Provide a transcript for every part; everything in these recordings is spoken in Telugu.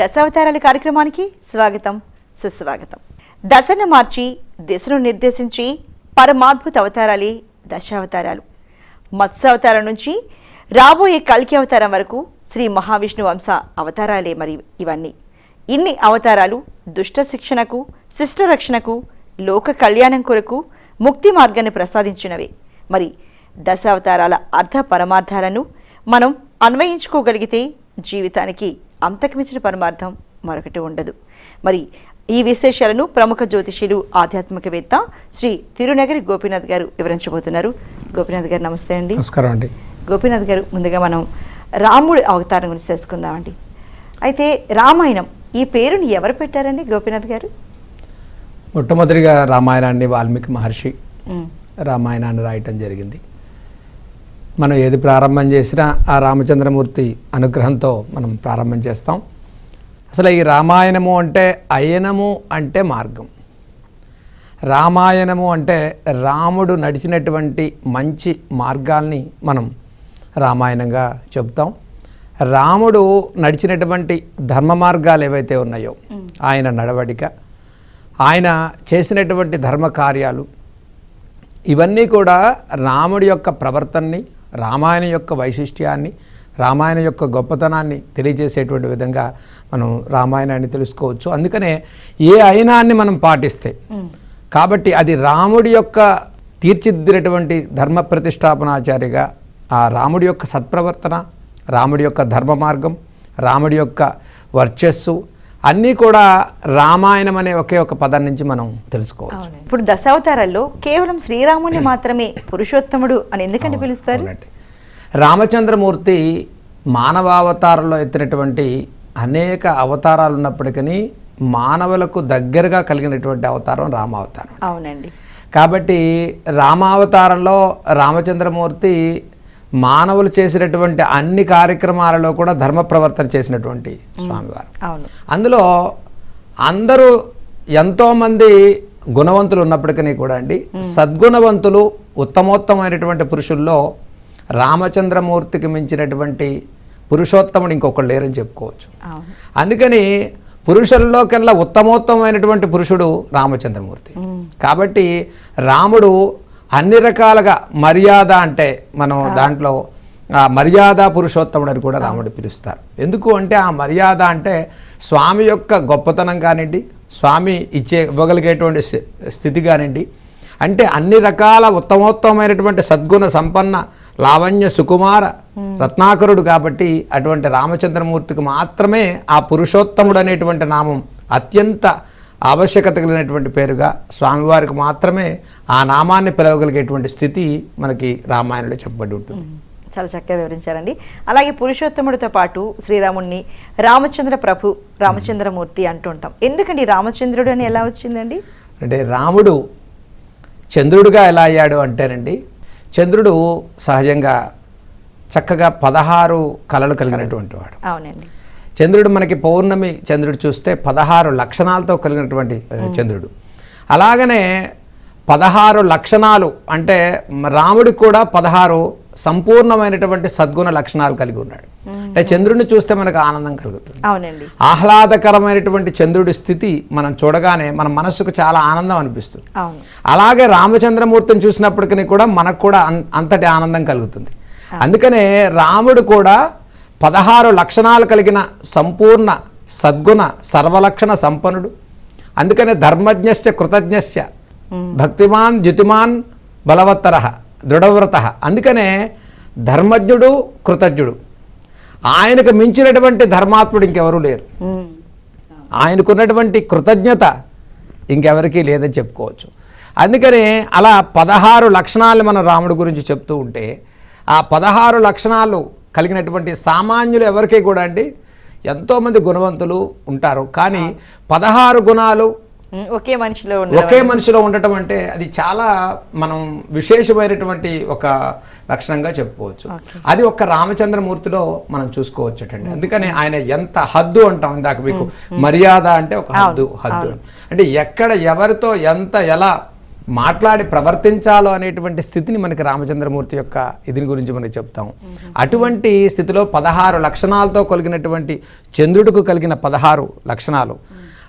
దశావతారాల కార్యక్రమానికి స్వాగతం సుస్వాగతం. దశను మార్చి దిశను నిర్దేశించి పరమాద్భుత అవతారాలే దశావతారాలు. మత్స్యావతారం నుంచి రాబోయే కల్కి అవతారం వరకు శ్రీ మహావిష్ణు వంశ అవతారాలే మరి ఇవన్నీ. ఇన్ని అవతారాలు దుష్ట శిక్షణకు శిష్ట రక్షణకు లోక కళ్యాణం కొరకు ముక్తి మార్గాన్ని ప్రసాదించినవే. మరి దశావతారాల అర్థ పరమార్థాలను మనం అన్వయించుకోగలిగితే జీవితానికి అంతకుమించిన పరమార్థం మరొకటి ఉండదు. మరి ఈ విశేషాలను ప్రముఖ జ్యోతిష్యులు ఆధ్యాత్మికవేత్త శ్రీ తిరునగరి గోపీనాథ్ గారు వివరించబోతున్నారు. గోపీనాథ్ గారు నమస్తే అండి. నమస్కారం అండి. గోపీనాథ్ గారు ముందుగా మనం రాముడి అవతారం గురించి తెలుసుకుందామండి. అయితే రామాయణం ఈ పేరుని ఎవరు పెట్టారండి గోపీనాథ్ గారు? మొట్టమొదటిగా రామాయణాన్ని వాల్మీకి మహర్షి రామాయణాన్ని రాయటం జరిగింది. మనం ఏది ప్రారంభం చేసినా ఆ రామచంద్రమూర్తి అనుగ్రహంతో మనం ప్రారంభం చేస్తాం. అసలు ఈ రామాయణము అంటే అయనము అంటే మార్గం. రామాయణము అంటే రాముడు నడిచినటువంటి మంచి మార్గాల్ని మనం రామాయణంగా చెబుతాం. రాముడు నడిచినటువంటి ధర్మ మార్గాలు ఏవైతే ఉన్నాయో ఆయన నడవడిక ఆయన చేసినటువంటి ధర్మ కార్యాలు ఇవన్నీ కూడా రాముడి యొక్క ప్రవర్తనని రామాయణం యొక్క వైశిష్ట్యాన్ని రామాయణం యొక్క గొప్పతనాన్ని తెలియజేసేటువంటి విధంగా మనం రామాయణాన్ని తెలుసుకోవచ్చు. అందుకనే ఏ అయినాన్ని మనం పాటిస్తే కాబట్టి అది రాముడి యొక్క తీర్చిదిద్దినటువంటి ధర్మ ప్రతిష్టాపనాచార్యగా ఆ రాముడి యొక్క సత్ప్రవర్తన రాముడి యొక్క ధర్మ మార్గం రాముడి యొక్క వర్చస్సు అన్నీ కూడా రామాయణం అనే ఒకే ఒక పదం నుంచి మనం తెలుసుకోవచ్చు. ఇప్పుడు దశావతారాల్లో కేవలం శ్రీరాముని మాత్రమే పురుషోత్తముడు అని ఎందుకంటే పిలుస్తారు? రామచంద్రమూర్తి మానవావతారంలో ఎత్తినటువంటి అనేక అవతారాలు ఉన్నప్పటికీ మానవులకు దగ్గరగా కలిగినటువంటి అవతారం రామావతారం. అవునండి. కాబట్టి రామావతారంలో రామచంద్రమూర్తి మానవులు చేసినటువంటి అన్ని కార్యక్రమాలలో కూడా ధర్మ ప్రవర్తన చేసినటువంటి స్వామివారు. అందులో అందరూ ఎంతోమంది గుణవంతులు ఉన్నప్పటికీ కూడా అండి సద్గుణవంతులు ఉత్తమోత్తమైనటువంటి పురుషుల్లో రామచంద్రమూర్తికి మించినటువంటి పురుషోత్తముడు ఇంకొకళ్ళు లేరని చెప్పుకోవచ్చు. అందుకని పురుషుల్లోకెల్లా ఉత్తమోత్తమైనటువంటి పురుషుడు రామచంద్రమూర్తి. కాబట్టి రాముడు అన్ని రకాలుగా మర్యాద అంటే మనం దాంట్లో ఆ మర్యాద పురుషోత్తముడు అని కూడా రాముడు పిలుస్తారు. ఎందుకు అంటే ఆ మర్యాద అంటే స్వామి యొక్క గొప్పతనం కానివ్వండి స్వామి ఇచ్చే ఇవ్వగలిగేటువంటి స్థి- స్థితి కానివ్వండి అంటే అన్ని రకాల ఉత్తమోత్తమైనటువంటి సద్గుణ సంపన్న లావణ్య సుకుమార రత్నాకరుడు కాబట్టి అటువంటి రామచంద్రమూర్తికి మాత్రమే ఆ పురుషోత్తముడు అనేటువంటి నామం అత్యంత ఆవశ్యకత కలిగినటువంటి పేరుగా స్వామివారికి మాత్రమే ఆ నామాన్ని పిలవగలిగేటువంటి స్థితి మనకి రామాయణంలో చెప్పబడి ఉంటుంది. చాలా చక్కగా వివరించారండి. అలాగే పురుషోత్తముడితో పాటు శ్రీరాముడిని రామచంద్ర ప్రభు రామచంద్రమూర్తి అంటుంటాం. ఎందుకండి రామచంద్రుడు అని ఎలా వచ్చిందండి? అంటే రాముడు చంద్రుడిగా ఎలా అయ్యాడు అంటేనండి చంద్రుడు సహజంగా చక్కగా పదహారు కళలు కలిగినటువంటి వాడు. అవునండి. చంద్రుడు మనకి పౌర్ణమి చంద్రుడు చూస్తే పదహారు లక్షణాలతో కలిగినటువంటి చంద్రుడు. అలాగనే పదహారు లక్షణాలు అంటే రాముడికి కూడా పదహారు సంపూర్ణమైనటువంటి సద్గుణ లక్షణాలు కలిగి ఉన్నాడు. అంటే చంద్రుడిని చూస్తే మనకు ఆనందం కలుగుతుంది. అవునండి. ఆహ్లాదకరమైనటువంటి చంద్రుడి స్థితి మనం చూడగానే మన మనస్సుకు చాలా ఆనందం అనిపిస్తుంది. అలాగే రామచంద్రమూర్తిని చూసినప్పటికీ కూడా మనకు కూడా అంతటి ఆనందం కలుగుతుంది. అందుకనే రాముడు కూడా పదహారు లక్షణాలు కలిగిన సంపూర్ణ సద్గుణ సర్వలక్షణ సంపన్నుడు. అందుకనే ధర్మజ్ఞశ్చ కృతజ్ఞశ్చ భక్తిమాన్ జ్యుతిమాన్ బలవత్తర దృఢవ్రత. అందుకనే ధర్మజ్ఞుడు కృతజ్ఞుడు. ఆయనకు మించినటువంటి ధర్మాత్ముడు ఇంకెవరూ లేరు. ఆయనకున్నటువంటి కృతజ్ఞత ఇంకెవరికీ లేదని చెప్పుకోవచ్చు. అందుకని అలా పదహారు లక్షణాలు మన రాముడి గురించి చెప్తూ ఉంటే ఆ పదహారు లక్షణాలు కలిగినటువంటి సామాన్యులు ఎవరికీ కూడా అండి ఎంతోమంది గుణవంతులు ఉంటారు. కానీ పదహారు గుణాలు ఒకే మనిషిలో ఒకే మనిషిలో ఉండటం అంటే అది చాలా మనం విశేషమైనటువంటి ఒక లక్షణంగా చెప్పుకోవచ్చు. అది ఒక్క రామచంద్రమూర్తిలో మనం చూసుకోవచ్చటండి. అందుకని ఆయన ఎంత హద్దు అంటాం ఇందాక మీకు మర్యాద అంటే ఒక హద్దు హద్దు. అంటే ఎక్కడ ఎవరితో ఎంత ఎలా మాట్లాడి ప్రవర్తించాలో అనేటువంటి స్థితిని మనకి రామచంద్రమూర్తి యొక్క ఇదిని గురించి మనకి చెప్తాం. అటువంటి స్థితిలో పదహారు లక్షణాలతో కలిగినటువంటి చంద్రుడికి కలిగిన పదహారు లక్షణాలు.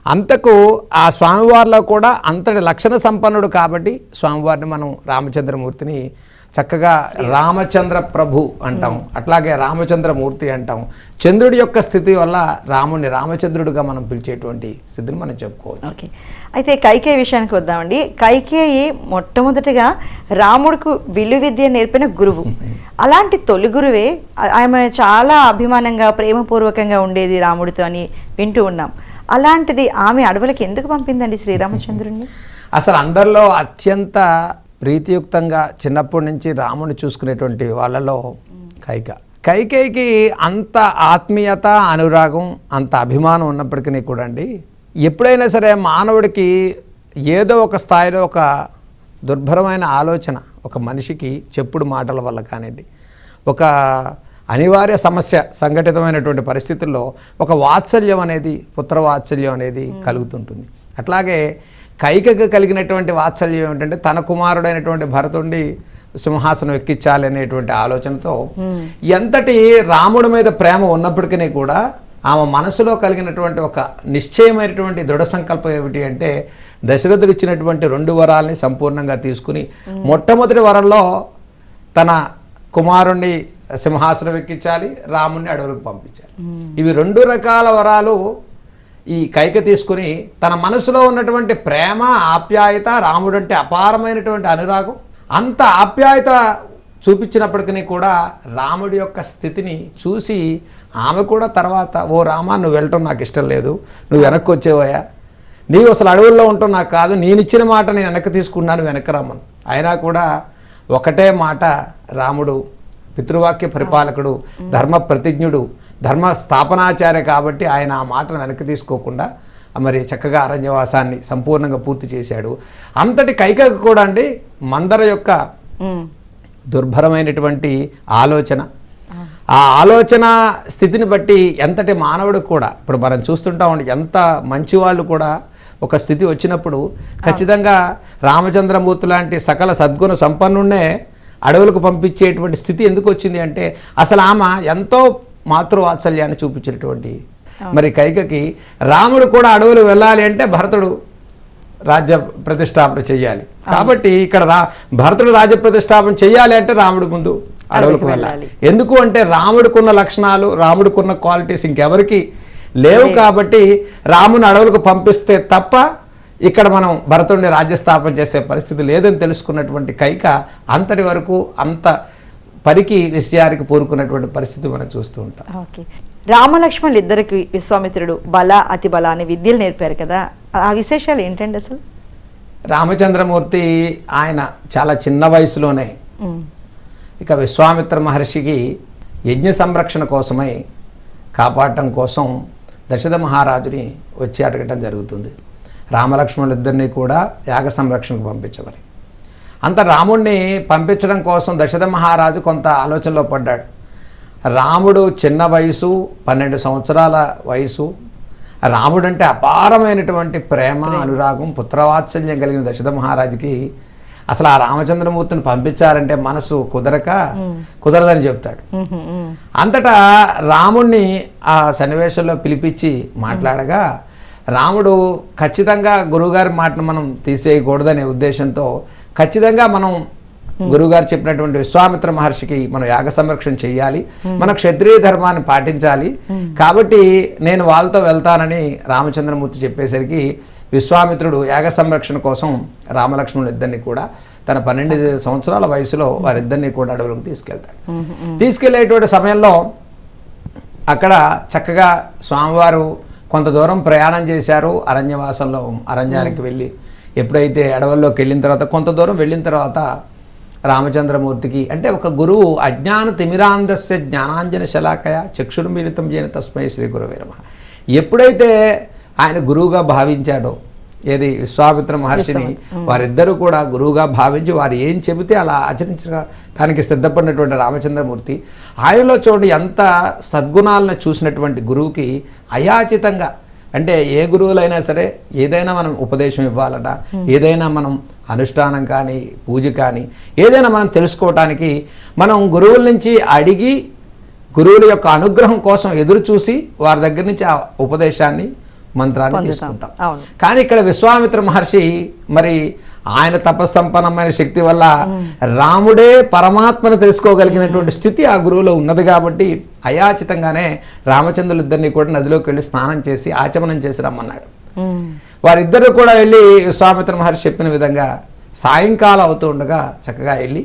అంతకు ఆ స్వామివారిలో కూడా అంతటి లక్షణ సంపన్నుడు కాబట్టి స్వామివారిని మనం రామచంద్రమూర్తిని చక్కగా రామచంద్ర ప్రభు అంటాం. అట్లాగే రామచంద్రమూర్తి అంటాం. చంద్రుడి యొక్క స్థితి వల్ల రాముని రామచంద్రుడిగా మనం పిలిచేటువంటి స్థితిని మనం చెప్పుకోవచ్చు. ఓకే. అయితే కైకేయి విషయానికి వద్దామండి. కైకేయి మొట్టమొదటిగా రాముడికి విల్లు విద్య నేర్పిన గురువు. అలాంటి తొలి గురువే ఆమె చాలా అభిమానంగా ప్రేమపూర్వకంగా ఉండేది రాముడితో అని వింటూ ఉన్నాం. అలాంటిది ఆమె అడవులకి ఎందుకు పంపిందండి శ్రీరామచంద్రుడిని అసలు అందరిలో అత్యంత ప్రీతియుక్తంగా చిన్నప్పటి నుంచి రాముని చూసుకునేటువంటి వాళ్ళలో కైక. కైకేయికి అంత ఆత్మీయత అనురాగం అంత అభిమానం ఉన్నప్పటికీ కూడా అండి ఎప్పుడైనా సరే మానవుడికి ఏదో ఒక స్థాయిలో ఒక దుర్భరమైన ఆలోచన ఒక మనిషికి చెప్పుడు మాటల వల్ల కానివ్వండి ఒక అనివార్య సమస్య సంఘటితమైనటువంటి పరిస్థితుల్లో ఒక వాత్సల్యం అనేది పుత్ర వాత్సల్యం అనేది కలుగుతుంటుంది. అట్లాగే కైకకు కలిగినటువంటి వాత్సల్యం ఏమిటంటే తన కుమారుడైనటువంటి భరతుడిని సింహాసనం ఎక్కించాలి అనేటువంటి ఆలోచనతో ఎంతటి రాముడి మీద ప్రేమ ఉన్నప్పటికీ కూడా ఆమె మనసులో కలిగినటువంటి ఒక నిశ్చయమైనటువంటి దృఢ సంకల్పం ఏమిటి అంటే దశరథుడు ఇచ్చినటువంటి రెండు వరాల్ని సంపూర్ణంగా తీసుకుని మొట్టమొదటి వరంలో తన కుమారుణ్ణి సింహాసనం ఎక్కించాలి రాముణ్ణి అడవులకు పంపించాలి. ఇవి రెండు రకాల వరాలు ఈ కైక తీసుకుని తన మనసులో ఉన్నటువంటి ప్రేమ ఆప్యాయత రాముడు అంటే అపారమైనటువంటి అనురాగం అంత ఆప్యాయత చూపించినప్పటికీ కూడా రాముడి యొక్క స్థితిని చూసి ఆమె కూడా తర్వాత ఓ రామా నువ్వు వెళ్ళటం నాకు ఇష్టం లేదు నువ్వు వెనక్కి వచ్చేవయ్యా. నీవు అసలు అడవుల్లో ఉంటావు నాకు కాదు నేను ఇచ్చిన మాట నేను వెనక్కి తీసుకున్నాను వెనక్కి రామను అయినా కూడా ఒకటే మాట రాముడు పితృవాక్య పరిపాలకుడు ధర్మ ప్రతిజ్ఞుడు ధర్మ స్థాపనాచార్య కాబట్టి ఆయన ఆ మాటను వెనక్కి తీసుకోకుండా మరి చక్కగా అరణ్యవాసాన్ని సంపూర్ణంగా పూర్తి చేశాడు. అంతటి కైకకు కూడా అండి మందర యొక్క దుర్భరమైనటువంటి ఆలోచన. ఆ. ఆలోచన స్థితిని బట్టి ఎంతటి మానవుడు కూడా ఇప్పుడు మనం చూస్తుంటాం ఎంత మంచి వాళ్ళు కూడా ఒక స్థితి వచ్చినప్పుడు ఖచ్చితంగా రామచంద్రమూర్తి లాంటి సకల సద్గుణ సంపన్నున్నే అడవులకు పంపించేటువంటి స్థితి ఎందుకు వచ్చింది అంటే అసలు ఆమె ఎంతో మాతృవాత్సల్యాన్ని చూపించినటువంటి మరి కైకకి రాముడు కూడా అడవులు వెళ్ళాలి అంటే భరతుడు రాజ్య ప్రతిష్టాపన చెయ్యాలి. కాబట్టి ఇక్కడ రా భరతుడు రాజ్య ప్రతిష్టాపన చెయ్యాలి అంటే రాముడి ముందు అడవులకు వెళ్ళాలి. ఎందుకు అంటే రాముడికున్న లక్షణాలు రాముడికున్న క్వాలిటీస్ ఇంకెవరికి లేవు. కాబట్టి రాముని అడవులకు పంపిస్తే తప్ప ఇక్కడ మనం భరతుడిని రాజ్యస్థాపన చేసే పరిస్థితి లేదని తెలుసుకున్నటువంటి కైక అంతటి వరకు అంత పరికి నిశ్చయానికి పూరుకున్నటువంటి పరిస్థితి మనం చూస్తూ ఉంటాం. ఓకే. రామలక్ష్మణులు ఇద్దరికి విశ్వామిత్రుడు బల అతి బల అనే విద్యలు నేర్పారు కదా. ఆ విశేషాలు ఏంటండి అసలు? రామచంద్రమూర్తి ఆయన చాలా చిన్న వయసులోనే ఇక విశ్వామిత్ర మహర్షికి యజ్ఞ సంరక్షణ కోసమై కాపాడటం కోసం దశరథ మహారాజుని వచ్చి అడగటం జరుగుతుంది. రామలక్ష్మణులు ఇద్దరిని కూడా యాగ సంరక్షణకు పంపించమని. అంత రాముణ్ణి పంపించడం కోసం దశరథ మహారాజు కొంత ఆలోచనలో పడ్డాడు. రాముడు చిన్న వయసు పన్నెండు సంవత్సరాల వయసు. రాముడు అంటే అపారమైనటువంటి ప్రేమ అనురాగం పుత్రవాత్సల్యం కలిగిన దశరథ మహారాజుకి అసలు ఆ రామచంద్రమూర్తిని పంపించాలంటే మనసు కుదరక కుదరదని చెప్తాడు. అంతటా రాముణ్ణి ఆ సన్నివేశంలో పిలిపించి మాట్లాడగా రాముడు ఖచ్చితంగా గురువుగారి మాటను మనం తీసేయకూడదనే ఉద్దేశంతో ఖచ్చితంగా మనం గురువుగారు చెప్పినటువంటి విశ్వామిత్ర మహర్షికి మనం యాగ సంరక్షణ చేయాలి మన క్షత్రియ ధర్మాన్ని పాటించాలి. కాబట్టి నేను వాళ్ళతో వెళ్తానని రామచంద్రమూర్తి చెప్పేసరికి విశ్వామిత్రుడు యాగ సంరక్షణ కోసం రామలక్ష్మణులు ఇద్దరిని కూడా తన పన్నెండు సంవత్సరాల వయసులో వారిద్దరిని కూడా అడవులకు తీసుకెళ్తాడు. తీసుకెళ్ళేటువంటి సమయంలో అక్కడ చక్కగా స్వామివారు కొంత దూరం ప్రయాణం చేశారు. అరణ్యవాసంలో అరణ్యానికి వెళ్ళి ఎప్పుడైతే అడవుల్లోకి వెళ్ళిన తర్వాత కొంత దూరం వెళ్ళిన తర్వాత రామచంద్రమూర్తికి అంటే ఒక గురువు అజ్ఞాన తిమిరాంధస్య జ్ఞానాంజన శలాకయ చక్షుర్మిళితం చేయని తస్మై శ్రీ గురువే నమః. ఎప్పుడైతే ఆయన గురువుగా భావించాడో ఏది విశ్వామిత్ర మహర్షిని వారిద్దరూ కూడా గురువుగా భావించి వారు ఏం చెబితే అలా ఆచరించడానికి సిద్ధపడినటువంటి రామచంద్రమూర్తి ఆయనలో చూడండి ఎంత సద్గుణాలను చూసినటువంటి గురువుకి అయాచితంగా అంటే ఏ గురువులైనా సరే ఏదైనా మనం ఉపదేశం ఇవ్వాలట ఏదైనా మనం అనుష్ఠానం కానీ పూజ కానీ ఏదైనా మనం తెలుసుకోవటానికి మనం గురువుల నుంచి అడిగి గురువుల యొక్క అనుగ్రహం కోసం ఎదురు చూసి వారి దగ్గర నుంచి ఆ ఉపదేశాన్ని మంత్రాన్ని. తీసుకుంటాం. కానీ ఇక్కడ విశ్వామిత్ర మహర్షి మరి ఆయన తపస్సంపన్నమైన శక్తి వల్ల రాముడే పరమాత్మను తెలుసుకోగలిగినటువంటి స్థితి ఆ గురువులో ఉన్నది కాబట్టి అయాచితంగానే రామచంద్రులు ఇద్దరిని కూడా నదిలోకి వెళ్ళి స్నానం చేసి ఆచమనం చేసి రమ్మన్నాడు. వారిద్దరూ కూడా వెళ్ళి విశ్వామిత్ర మహర్షి చెప్పిన విధంగా సాయంకాలం అవుతూ ఉండగా చక్కగా వెళ్ళి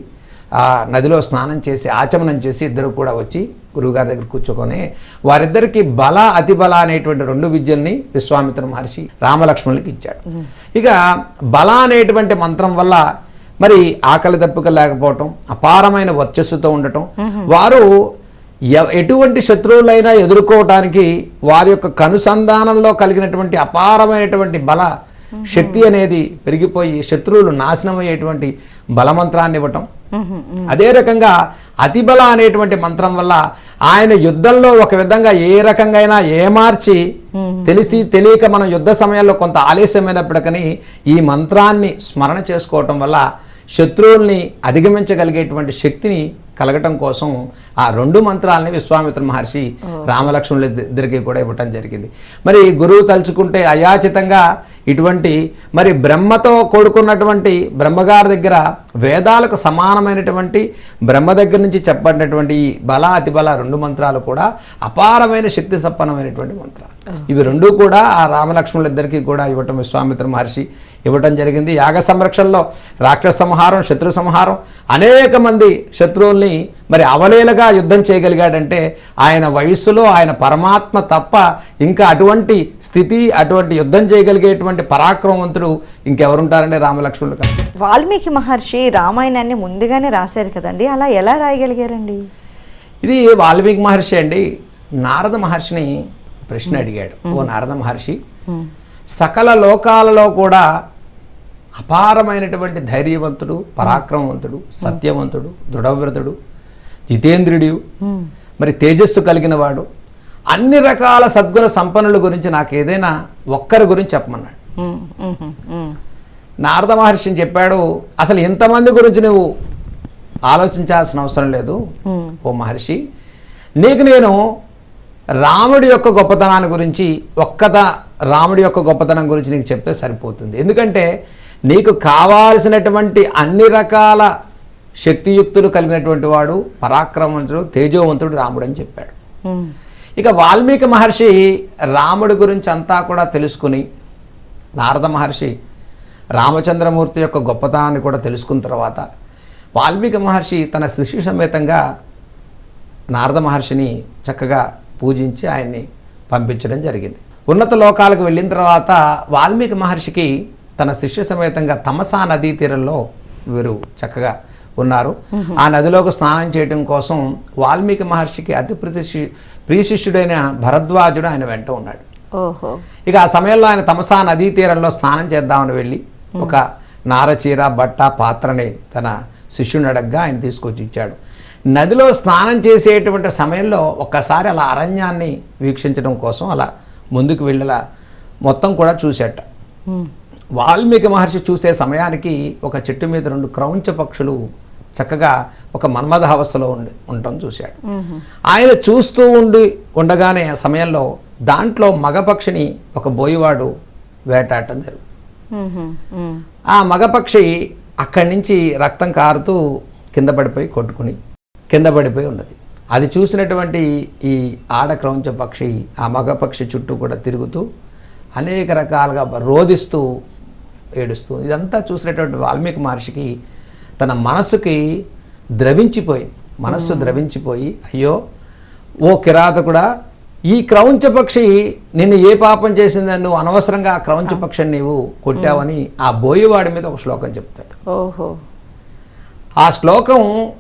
ఆ నదిలో స్నానం చేసి ఆచమనం చేసి ఇద్దరు కూడా వచ్చి గురువుగారి దగ్గర కూర్చోకొని వారిద్దరికి బల అతి బల అనేటువంటి రెండు విద్యల్ని విశ్వామిత్ర మహర్షి రామలక్ష్మణులకి ఇచ్చాడు. ఇక బల అనేటువంటి మంత్రం వల్ల మరి ఆకలి దప్పుక లేకపోవటం అపారమైన వర్చస్సుతో ఉండటం వారు ఎటువంటి శత్రువులైనా ఎదుర్కోవటానికి వారి యొక్క కనుసంధానంలో కలిగినటువంటి అపారమైనటువంటి బల శక్తి అనేది పెరిగిపోయి శత్రువులు నాశనమయ్యేటువంటి బలమంత్రాన్ని ఇవ్వటం అదే రకంగా అతిబల అనేటువంటి మంత్రం వల్ల ఆయన యుద్ధంలో ఒక విధంగా ఏ రకంగా అయినా ఏమార్చి తెలిసి తెలియక మనం యుద్ధ సమయంలో కొంత ఆలస్యమైనప్పటికీ ఈ మంత్రాన్ని స్మరణ చేసుకోవటం వల్ల శత్రువుల్ని అధిగమించగలిగేటువంటి శక్తిని కలగటం కోసం ఆ రెండు మంత్రాలని విశ్వామిత్ర మహర్షి రామలక్ష్మణుల ఇద్దరికి కూడా ఇవ్వటం జరిగింది. మరి గురువు తలుచుకుంటే అయాచితంగా ఇటువంటి మరి బ్రహ్మతో కూడుకున్నటువంటి బ్రహ్మగారి దగ్గర వేదాలకు సమానమైనటువంటి బ్రహ్మ దగ్గర నుంచి చెప్పబడినటువంటి ఈ బల అతి బల రెండు మంత్రాలు కూడా అపారమైన శక్తి సంపన్నమైనటువంటి మంత్రాలు. ఇవి రెండు కూడా ఆ రామలక్ష్మణుల ఇద్దరికి కూడా ఇవ్వటం విశ్వామిత్ర మహర్షి ఇవ్వటం జరిగింది. యాగ సంరక్షణలో రాక్షస సంహారం శత్రు సంహారం అనేక మంది శత్రువుల్ని మరి అవలేలగా యుద్ధం చేయగలిగాడంటే ఆయన వయస్సులో ఆయన పరమాత్మ తప్ప ఇంకా అటువంటి స్థితి అటువంటి యుద్ధం చేయగలిగేటువంటి పరాక్రమవంతుడు ఇంకెవరుంటారంటే రామలక్ష్మణులు కాదు వాల్మీకి మహర్షి రామాయణాన్ని ముందుగానే రాశారు కదండి. అలా ఎలా రాయగలిగారండి? ఇది వాల్మీకి మహర్షి అండి. నారద మహర్షిని ప్రశ్న అడిగాడు. ఓ నారద మహర్షి సకల లోకాలలో కూడా అపారమైనటువంటి ధైర్యవంతుడు పరాక్రమవంతుడు సత్యవంతుడు దృఢవ్రతుడు జితేంద్రుడు మరి తేజస్సు కలిగిన వాడు. అన్ని రకాల సద్గుణ సంపన్నుల గురించి నాకు ఏదైనా ఒక్కరి గురించి చెప్పమన్నాడు. నారద మహర్షిని చెప్పాడు అసలు ఇంతమంది గురించి నువ్వు ఆలోచించాల్సిన అవసరం లేదు ఓ మహర్షి. నీకు నేను రాముడి యొక్క గొప్పతనాన్ని గురించి ఒక్కత రాముడి యొక్క గొప్పతనం గురించి నీకు చెప్తే సరిపోతుంది. ఎందుకంటే నీకు కావాల్సినటువంటి అన్ని రకాల శక్తియుక్తులు కలిగినటువంటి వాడు పరాక్రమవంతుడు తేజోవంతుడు రాముడు అని చెప్పాడు. ఇక వాల్మీకి మహర్షి రాముడి గురించి అంతా కూడా తెలుసుకుని నారద మహర్షి రామచంద్రమూర్తి యొక్క గొప్పతనాన్ని కూడా తెలుసుకున్న తర్వాత వాల్మీకి మహర్షి తన శిష్యు సమేతంగా నారద మహర్షిని చక్కగా పూజించి ఆయన్ని పంపించడం జరిగింది ఉన్నత లోకాలకు వెళ్ళిన తర్వాత వాల్మీకి మహర్షికి తన శిష్య సమేతంగా తమసా నదీ తీరంలో వీరు చక్కగా ఉన్నారు. ఆ నదిలోకి స్నానం చేయడం కోసం వాల్మీకి మహర్షికి అతి ప్రతి ప్రియశిష్యుడైన భరద్వాజుడు ఆయన వెంట ఉన్నాడు. ఇక ఆ సమయంలో ఆయన తమసా నదీ తీరంలో స్నానం చేద్దామని వెళ్ళి ఒక నారచీర బట్ట పాత్రని తన శిష్యుని అడగ్గా ఆయన తీసుకొచ్చి ఇచ్చాడు. నదిలో స్నానం చేసేటువంటి సమయంలో ఒక్కసారి అలా అరణ్యాన్ని వీక్షించడం కోసం అలా ముందుకు వెళ్ళేలా మొత్తం కూడా చూసేట. వాల్మీకి మహర్షి చూసే సమయానికి ఒక చెట్టు మీద రెండు క్రౌంచ పక్షులు చక్కగా ఒక మన్మథ అవస్థలో ఉండి ఉండటం చూశాడు. ఆయన చూస్తూ ఉండి ఉండగానే ఆ సమయంలో దాంట్లో మగపక్షిని ఒక బోయివాడు వేటాడటం జరుగుతుంది ఆ మగపక్షి అక్కడి నుంచి రక్తం కారుతూ కింద పడిపోయి కొట్టుకుని కింద పడిపోయి ఉన్నది. అది చూసినటువంటి ఈ ఆడ క్రౌంచ పక్షి ఆ మగపక్షి చుట్టూ కూడా తిరుగుతూ అనేక రకాలుగా రోధిస్తూ ఏడుస్తూ ఇదంతా చూసినటువంటి వాల్మీకి మహర్షికి తన మనస్సుకి ద్రవించిపోయింది. మనస్సు ద్రవించిపోయి అయ్యో ఓ కిరాతకుడా ఈ క్రౌంచ పక్షి నిన్ను ఏ పాపం చేసిందని నువ్వు అనవసరంగా ఆ క్రౌంచ పక్షిని నీవు కొట్టావని ఆ బోయివాడి మీద ఒక శ్లోకం చెప్తాడు. ఓహో. ఆ శ్లోకం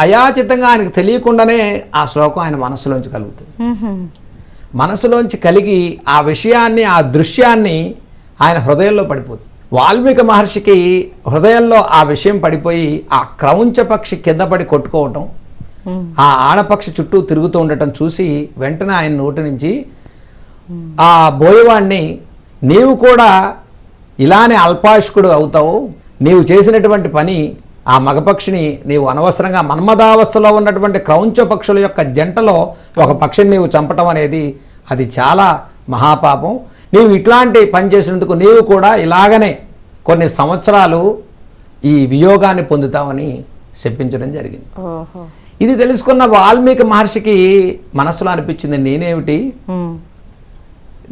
అయాచితంగా ఆయనకు తెలియకుండానే ఆ శ్లోకం ఆయన మనసులోంచి కలుగుతుంది. మనసులోంచి కలిగి ఆ విషయాన్ని ఆ దృశ్యాన్ని ఆయన హృదయంలో పడిపోతుంది. వాల్మీకి మహర్షికి హృదయంలో ఆ విషయం పడిపోయి ఆ క్రౌంచ పక్షి కింద పడి కొట్టుకోవటం ఆ ఆడపక్షి చుట్టూ తిరుగుతూ ఉండటం చూసి వెంటనే ఆయన నోటి నుంచి ఆ బోయవాణ్ణి నీవు కూడా ఇలానే అల్పాయుష్కుడు అవుతావు. నీవు చేసినటువంటి పని ఆ మగపక్షిని నీవు అనవసరంగా మన్మదావస్థలో ఉన్నటువంటి క్రౌంచ పక్షుల యొక్క జంటలో ఒక పక్షిని నీవు చంపటం అనేది అది చాలా మహాపాపం. నీవు ఇట్లాంటి పని చేసినందుకు నీవు కూడా ఇలాగనే కొన్ని సంవత్సరాలు ఈ వియోగాన్ని పొందుతావని చెప్పించడం జరిగింది. ఇది తెలుసుకున్న వాల్మీకి మహర్షికి మనసులో అనిపించింది నేనేమిటి? ఉమ్.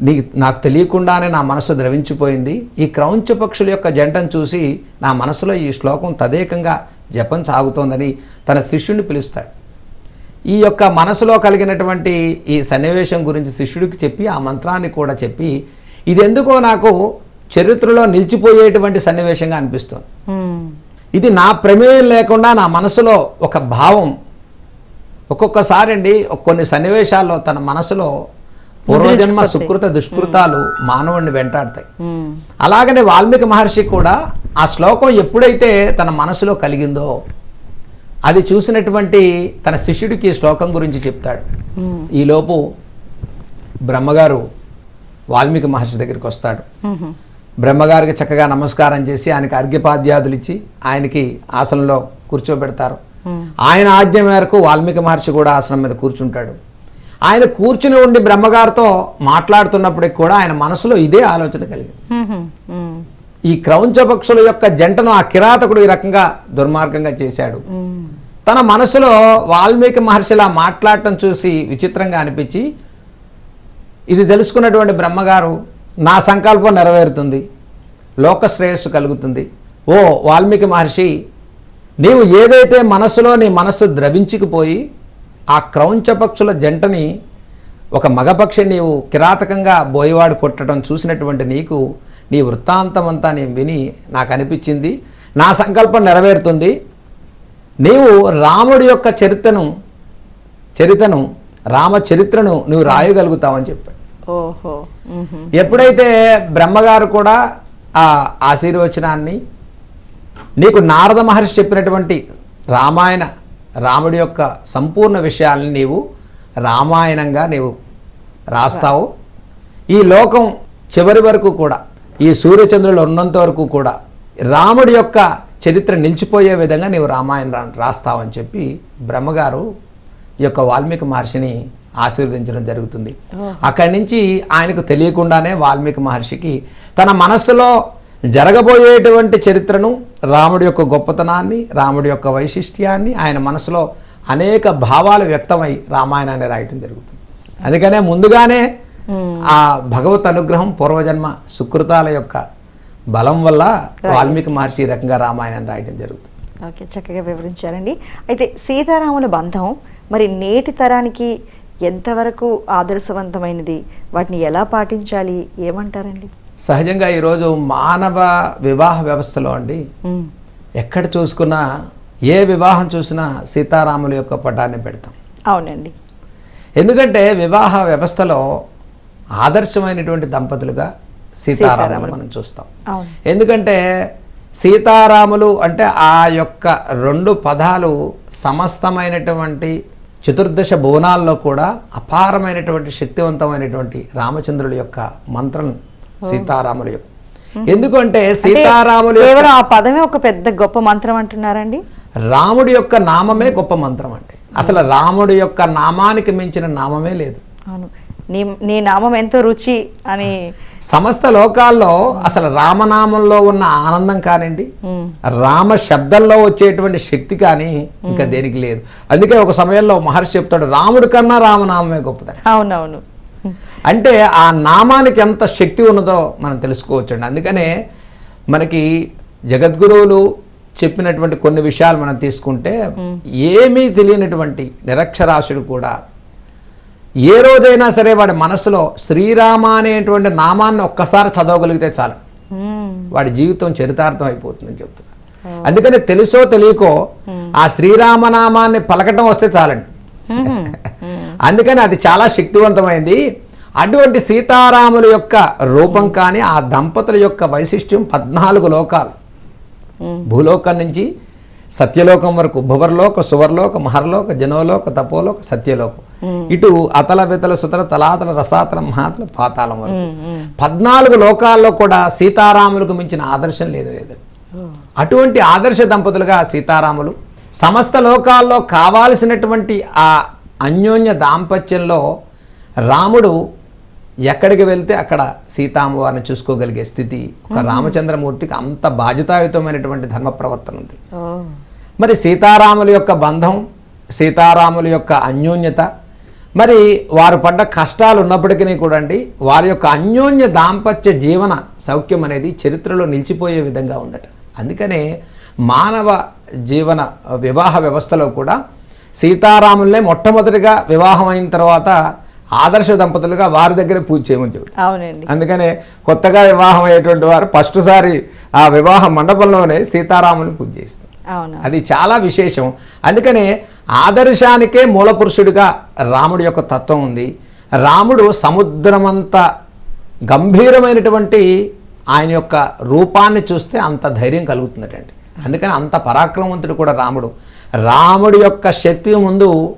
నీకు నాకు తెలియకుండానే నా మనసు ద్రవించిపోయింది. ఈ క్రౌంచ పక్షుల యొక్క జంటను చూసి నా మనసులో ఈ శ్లోకం తదేకంగా జపం సాగుతోందని తన శిష్యుడిని పిలుస్తాడు. ఈ యొక్క మనసులో కలిగినటువంటి ఈ సన్నివేశం గురించి శిష్యుడికి చెప్పి ఆ మంత్రాన్ని కూడా చెప్పి ఇది ఎందుకో నాకు చరిత్రలో నిలిచిపోయేటువంటి సన్నివేశంగా అనిపిస్తుంది. ఉమ్. ఇది నా ప్రమేయం లేకుండా నా మనసులో ఒక భావం. ఒక్కొక్కసారి అండి కొన్ని సన్నివేశాల్లో తన మనసులో పూర్వజన్మ సుకృత దుష్కృతాలు మానవుడిని వెంటాడతాయి. ఉమ్. అలాగనే వాల్మీకి మహర్షి కూడా ఆ శ్లోకం ఎప్పుడైతే తన మనసులో కలిగిందో అది చూసినటువంటి తన శిష్యుడికి శ్లోకం గురించి చెప్తాడు. ఈలోపు బ్రహ్మగారు వాల్మీకి మహర్షి దగ్గరికి వస్తాడు. బ్రహ్మగారికి చక్కగా నమస్కారం చేసి ఆయనకి అర్ఘ్యపాద్యాదులు ఇచ్చి ఆయనకి ఆసనంలో కూర్చోబెడతారు. ఆయన ఆజ్ఞ మేరకు వాల్మీకి మహర్షి కూడా ఆసనం మీద కూర్చుంటాడు. ఆయన కూర్చుని ఉండి బ్రహ్మగారితో మాట్లాడుతున్నప్పటికి కూడా ఆయన మనసులో ఇదే ఆలోచన కలిగింది. ఈ క్రౌంచపక్షుల యొక్క జంటను ఆ కిరాతకుడు ఈ రకంగా దుర్మార్గంగా చేశాడు. తన మనసులో వాల్మీకి మహర్షిలా మాట్లాడటం చూసి విచిత్రంగా అనిపించి ఇది తెలుసుకున్నటువంటి బ్రహ్మగారు నా సంకల్పం నెరవేరుతుంది లోకశ్రేయస్సు కలుగుతుంది. ఓ వాల్మీకి మహర్షి నీవు ఏదైతే మనసులో నీ మనస్సు ద్రవించుకుపోయి ఆ క్రౌంచ పక్షుల జంటని ఒక మగపక్షి నీవు కిరాతకంగా బోయవాడు కొట్టడం చూసినటువంటి నీకు నీ వృత్తాంతం అంతా నేను విని నాకు అనిపించింది నా సంకల్పం నెరవేరుతుంది. నీవు రాముడి యొక్క చరిత్రను చరిత్రను రామ చరిత్రను నువ్వు రాయగలుగుతావని చెప్పాడు. ఎప్పుడైతే బ్రహ్మగారు కూడా ఆ ఆశీర్వచనాన్ని నీకు నారద మహర్షి చెప్పినటువంటి రామాయణ రాముడి యొక్క సంపూర్ణ విషయాలను నీవు రామాయణంగా నీవు రాస్తావు. ఈ లోకం చివరి వరకు కూడా ఈ సూర్యచంద్రులు ఉన్నంత వరకు కూడా రాముడి యొక్క చరిత్ర నిలిచిపోయే విధంగా నీవు రామాయణం రాస్తావని చెప్పి బ్రహ్మగారు ఈ యొక్క వాల్మీకి మహర్షిని ఆశీర్వదించడం జరుగుతుంది. అక్కడి నుంచి ఆయనకు తెలియకుండానే వాల్మీకి మహర్షికి తన మనస్సులో జరగబోయేటువంటి చరిత్రను రాముడి యొక్క గొప్పతనాన్ని రాముడి యొక్క వైశిష్ట్యాన్ని ఆయన మనసులో అనేక భావాలు వ్యక్తమై రామాయణాన్ని రాయటం జరుగుతుంది. అందుకనే ముందుగానే ఆ భగవత్ అనుగ్రహం పూర్వజన్మ సుకృతాల యొక్క బలం వల్ల వాల్మీకి మహర్షి ఈ రకంగా రామాయణాన్ని రాయటం జరుగుతుంది. ఓకే చక్కగా వివరించారండి. అయితే సీతారాముల బంధం మరి నేటి తరానికి ఎంతవరకు ఆదర్శవంతమైనది? వాటిని ఎలా పాటించాలి? ఏమంటారండి? సహజంగా ఈరోజు మానవ వివాహ వ్యవస్థలో అండి ఉమ్. ఎక్కడ చూసుకున్నా ఏ వివాహం చూసినా సీతారాముల యొక్క పటాన్ని పెడతాం. అవునండి. ఎందుకంటే వివాహ వ్యవస్థలో ఆదర్శమైనటువంటి దంపతులుగా సీతారాములు మనం చూస్తాం. ఎందుకంటే సీతారాములు అంటే ఆ యొక్క రెండు పదాలు సమస్తమైనటువంటి చతుర్దశ భువనాల్లో కూడా అపారమైనటువంటి శక్తివంతమైనటువంటి రామచంద్రుడి యొక్క మంత్రం సీతారాముల యొక్క. ఎందుకంటే సీతారాములు కేవలం ఆ పదమే ఒక పెద్ద గొప్ప మంత్రం అంటున్నారండి? రాముడి యొక్క నామమే గొప్ప మంత్రం అంటే అసలు రాముడి యొక్క నామానికి మించిన నామమే లేదు. అవును. నీ నీ నామం ఎంతో రుచి అని. సమస్త లోకాల్లో అసలు రామనామంలో ఉన్న ఆనందం కానివ్వండి. రామ శబ్దంలో వచ్చేటువంటి శక్తి కానీ ఇంకా దేనికి లేదు. అందుకే ఒక సమయంలో మహర్షి చెప్తాడు రాముడి కన్నా రామనామమే గొప్పదని. అవునవును. అంటే ఆ నామానికి ఎంత శక్తి ఉన్నదో మనం తెలుసుకోవచ్చండి. అందుకనే మనకి జగద్గురువులు చెప్పినటువంటి కొన్ని విషయాలు మనం తీసుకుంటే ఏమీ తెలియనటువంటి నిరక్షరాశుడు కూడా ఏ రోజైనా సరే వాడి మనసులో శ్రీరామ అనేటువంటి నామాన్ని ఒక్కసారి చదవగలిగితే చాలు. వాడి జీవితం చరితార్థం అయిపోతుందని చెప్తున్నా. అందుకని తెలుసో తెలియకో ఆ శ్రీరామనామాన్ని పలకటం వస్తే చాలండి. అందుకని అది చాలా శక్తివంతమైంది. అటువంటి సీతారాముల యొక్క రూపం కానీ ఆ దంపతుల యొక్క వైశిష్ట్యం పద్నాలుగు లోకాలు. భూలోకం నుంచి సత్యలోకం వరకు భువర్లోక సువర్లోక మహర్లోక జనోలోక తపోలోక సత్యలోకం. ఇటు అతల వితల సుతల తలాతల రసాతల మహాతల పాతాళం వరకు. పద్నాలుగు లోకాల్లో కూడా సీతారాములకు మించిన ఆదర్శం లేదు లేదు. అటువంటి ఆదర్శ దంపతులుగా సీతారాములు సమస్త లోకాల్లో కావాల్సినటువంటి ఆ అన్యోన్య దాంపత్యంలో రాముడు ఎక్కడికి వెళ్తే అక్కడ సీతామ్మవారిని చూసుకోగలిగే స్థితి ఒక రామచంద్రమూర్తికి అంత బాధ్యతాయుతమైనటువంటి ధర్మ ప్రవర్తన ఉంది. మరి సీతారాముల యొక్క బంధం సీతారాముల యొక్క అన్యోన్యత మరి వారు పడ్డ కష్టాలు ఉన్నప్పటికీ కూడా అండి వారి యొక్క అన్యోన్య దాంపత్య జీవన సౌఖ్యం అనేది చరిత్రలో నిలిచిపోయే విధంగా ఉందట. అందుకనే మానవ జీవన వివాహ వ్యవస్థలో కూడా సీతారాములనే మొట్టమొదటిగా వివాహం అయిన తర్వాత ఆదర్శ దంపతులుగా వారి దగ్గర పూజ చేయమని చెబుతారు. అవునండి. అందుకనే కొత్తగా వివాహం అయ్యేటువంటి వారు ఫస్ట్ సారి ఆ వివాహ మండపంలోనే సీతారాముని పూజ చేస్తారు. అది చాలా విశేషం. అందుకనే ఆదర్శానికే మూల పురుషుడిగా రాముడి యొక్క తత్వం ఉంది. రాముడు సముద్రమంత గంభీరమైనటువంటి ఆయన యొక్క రూపాన్ని చూస్తే అంత ధైర్యం కలుగుతుందటండి. అందుకని అంత పరాక్రమవంతుడు కూడా రాముడు. రాముడి యొక్క శక్తి ముందు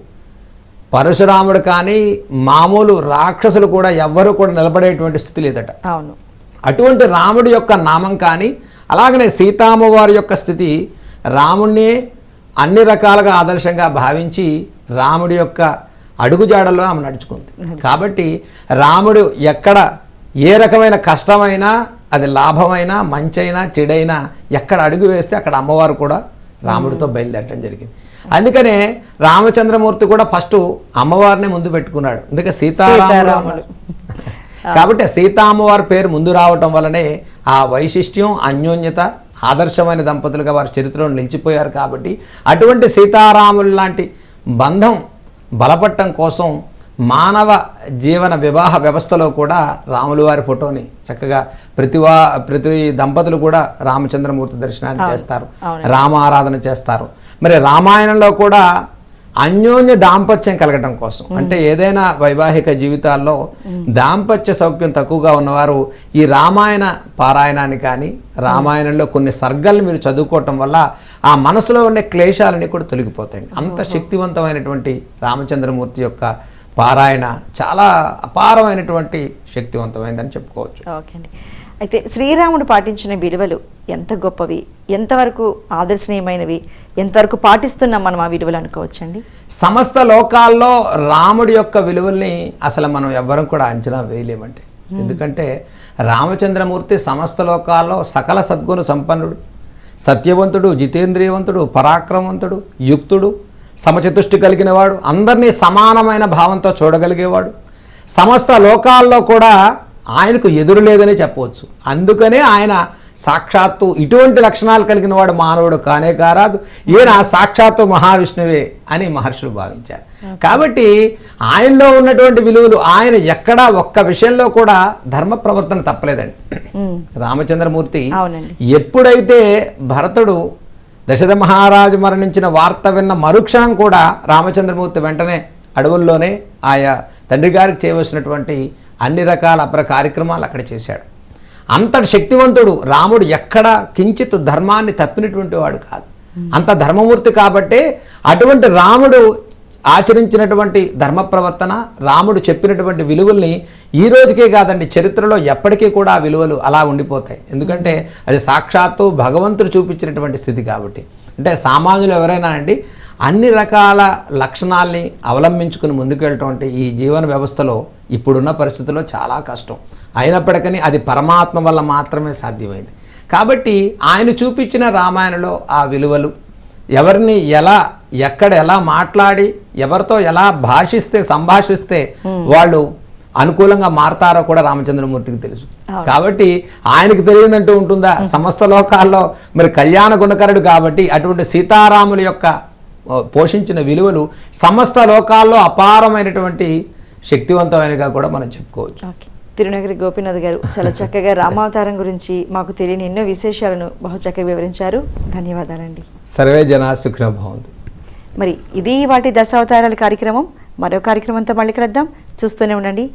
పరశురాముడు కానీ మామూలు రాక్షసులు కూడా ఎవ్వరూ కూడా నిలబడేటువంటి స్థితి లేదట. అవును. అటువంటి రాముడి యొక్క నామం కానీ అలాగనే సీతామ్మవారి యొక్క స్థితి రాముణ్ణి అన్ని రకాలుగా ఆదర్శంగా భావించి రాముడి యొక్క అడుగుజాడల్లో ఆమె నడుచుకుంది. కాబట్టి రాముడు ఎక్కడ ఏ రకమైన కష్టమైనా అది లాభమైనా మంచైనా చెడైనా ఎక్కడ అడుగు వేస్తే అక్కడ అమ్మవారు కూడా రాముడితో బయలుదేరడం జరిగింది. అందుకనే రామచంద్రమూర్తి కూడా ఫస్ట్ అమ్మవారిని ముందు పెట్టుకున్నాడు. అందుకే సీతారాముడు అన్నారు. కాబట్టి ఆ. సీతా అమ్మవారి పేరు ముందు రావటం వల్లనే ఆ వైశిష్ట్యం అన్యోన్యత ఆదర్శమైన దంపతులుగా వారి చరిత్రలో నిలిచిపోయారు కాబట్టి అటువంటి సీతారాములు లాంటి బంధం బలపట్టం కోసం మానవ జీవన వివాహ వ్యవస్థలో కూడా రాములు వారి ఫోటోని చక్కగా ప్రతి వా ప్రతి దంపతులు కూడా రామచంద్రమూర్తి దర్శనాన్ని చేస్తారు. రామ ఆరాధన చేస్తారు. మరి రామాయణంలో కూడా అన్యోన్య దాంపత్యం కలగటం కోసం. అంటే ఏదైనా వైవాహిక జీవితాల్లో దాంపత్య సౌఖ్యం తక్కువగా ఉన్నవారు ఈ రామాయణ పారాయణాన్ని కానీ రామాయణంలో కొన్ని సర్గల్ని మీరు చదువుకోవటం వల్ల ఆ మనసులో ఉండే క్లేశాలన్నీ కూడా తొలగిపోతాయి. అంత శక్తివంతమైనటువంటి రామచంద్రమూర్తి యొక్క పారాయణ చాలా అపారమైనటువంటి శక్తివంతమైందని చెప్పుకోవచ్చు. ఓకే అండి. అయితే శ్రీరాముడు పాటించిన విలువలు ఎంత గొప్పవి ఎంతవరకు ఆదర్శనీయమైనవి ఎంతవరకు పాటిస్తున్నాం మనం ఆ విలువలు అనుకోవచ్చండి? సమస్త లోకాల్లో రాముడి యొక్క విలువల్ని అసలు మనం ఎవ్వరం కూడా అంచనా వేయలేమండి. ఎందుకంటే రామచంద్రమూర్తి సమస్త లోకాల్లో సకల సద్గుణ సంపన్నుడు సత్యవంతుడు జితేంద్రియవంతుడు పరాక్రమవంతుడు యుక్తుడు సమచతుష్టి కలిగినవాడు అందరినీ సమానమైన భావంతో చూడగలిగేవాడు. సమస్త లోకాల్లో కూడా ఆయనకు ఎదురు లేదని చెప్పవచ్చు. అందుకనే ఆయన సాక్షాత్తు ఇటువంటి లక్షణాలు కలిగిన వాడు మానవుడు కానే కారాదు. ఈయన సాక్షాత్తు మహావిష్ణువే అని మహర్షులు భావించారు. కాబట్టి ఆయనలో ఉన్నటువంటి విలువలు ఆయన ఎక్కడా ఒక్క విషయంలో కూడా ధర్మ ప్రవర్తన తప్పలేదండి. రామచంద్రమూర్తి. ఎప్పుడైతే భరతుడు దశరథ మహారాజు మరణించిన వార్త విన్న మరుక్షణం కూడా రామచంద్రమూర్తి వెంటనే అడవుల్లోనే ఆయా తండ్రి గారికి చేయవలసినటువంటి అన్ని రకాల అపర కార్యక్రమాలు అక్కడ చేశాడు. అంతటి శక్తివంతుడు రాముడు ఎక్కడ కించిత్ ధర్మాన్ని తప్పినటువంటి వాడు కాదు. అంత ధర్మమూర్తి కాబట్టే అటువంటి రాముడు ఆచరించినటువంటి ధర్మ ప్రవర్తన రాముడు చెప్పినటువంటి విలువల్ని ఈ రోజుకే కాదండి చరిత్రలో ఎప్పటికీ కూడా ఆ విలువలు అలా ఉండిపోతాయి. ఎందుకంటే అది సాక్షాత్తు భగవంతుడు చూపించినటువంటి స్థితి కాబట్టి. అంటే సామాన్యులు ఎవరైనా అండి అన్ని రకాల లక్షణాల్ని అవలంబించుకుని ముందుకెళ్ళటువంటి ఈ జీవన వ్యవస్థలో ఇప్పుడున్న పరిస్థితుల్లో చాలా కష్టం. అయినప్పటికీ అది పరమాత్మ వల్ల మాత్రమే సాధ్యమైంది. కాబట్టి ఆయన చూపించిన రామాయణంలో ఆ విలువలు ఎవరిని ఎలా ఎక్కడ ఎలా మాట్లాడి ఎవరితో ఎలా భాషిస్తే సంభాషిస్తే వాళ్ళు అనుకూలంగా మారతారో కూడా రామచంద్రమూర్తికి తెలుసు. కాబట్టి ఆయనకు తెలియదంటూ ఉంటుందా? సమస్త లోకాల్లో మరి కళ్యాణ గుణకరుడు కాబట్టి అటువంటి సీతారాముల యొక్క పోషించిన విలువలు సమస్త లోకాల్లో అపారమైనటువంటి శక్తివంతమైనగా కూడా మనం చెప్పుకోవచ్చు. తిరునగరి గోపీనాథ్ గారు చాలా చక్కగా రామావతారం గురించి మాకు తెలియని ఎన్నో విశేషాలను బహు చక్కగా వివరించారు. ధన్యవాదాలండి. సర్వే జన సుఖిన భవంతు. మరి ఇది వాటి దశావతారాల కార్యక్రమం. మరో కార్యక్రమంతో మళ్ళీ కలుద్దాం. చూస్తూనే ఉండండి.